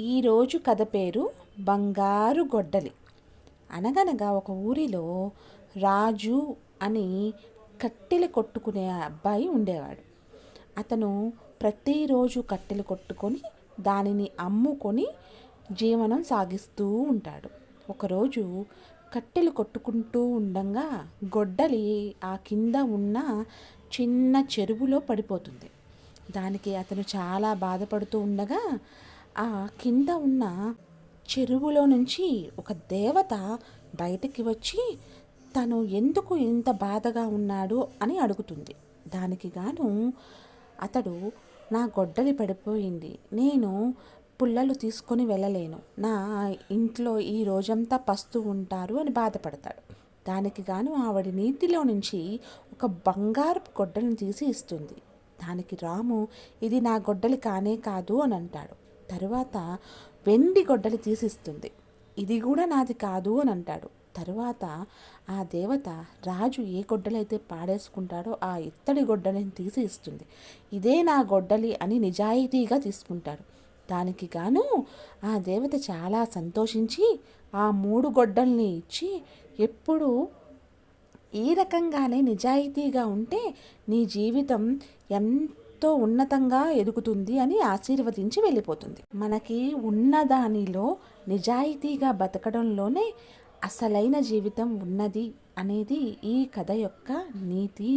ఈరోజు కథ పేరు బంగారు గొడ్డలి. అనగనగా ఒక ఊరిలో రాజు అని కట్టెలు కొట్టుకునే అబ్బాయి ఉండేవాడు. అతను ప్రతిరోజు కట్టెలు కొట్టుకొని దానిని అమ్ముకొని జీవనం సాగిస్తూ ఉంటాడు. ఒకరోజు కట్టెలు కొట్టుకుంటూ ఉండగా గొడ్డలి ఆ కింద ఉన్న చిన్న చెరువులో పడిపోతుంది. దానికి అతను చాలా బాధపడుతూ ఉండగా ఆ కింద ఉన్న చెరువులో నుంచి ఒక దేవత బయటికి వచ్చి తను ఎందుకు ఇంత బాధగా ఉన్నాడు? అని అడుగుతుంది. దానికి గాను అతడు నా గొడ్డలి పడిపోయింది. నేను పుల్లలు తీసుకొని వెళ్ళలేను. నా ఇంట్లో ఈ రోజంతా పస్తూ ఉంటారు అని బాధపడతాడు. దానికి గాను ఆవిడ నీటిలో నుంచి ఒక బంగారు గొడ్డలిని తీసి ఇస్తుంది. దానికి రాము ఇది నా గొడ్డలి కానే కాదు అని అంటాడు. తరువాత వెండి గొడ్డలి తీసిస్తుంది. ఇది కూడా నాది కాదు అని అంటాడు. తరువాత ఆ దేవత రాజు ఏ గొడ్డలైతే పాడేసుకుంటాడో ఆ ఇత్తడి గొడ్డలిని తీసి ఇస్తుంది. ఇదే నా గొడ్డలి అని నిజాయితీగా తీసుకుంటాడు. దానికి గాను ఆ దేవత చాలా సంతోషించి ఆ మూడు గొడ్డల్ని ఇచ్చి ఎప్పుడు ఈ రకంగానే నిజాయితీగా ఉంటే నీ జీవితం ఎంత ఎంతో ఉన్నతంగా ఎదుగుతుంది అని ఆశీర్వదించి వెళ్ళిపోతుంది. మనకి ఉన్న దానిలో నిజాయితీగా బతకడంలోనే అసలైన జీవితం ఉన్నది అనేది ఈ కథ యొక్క నీతి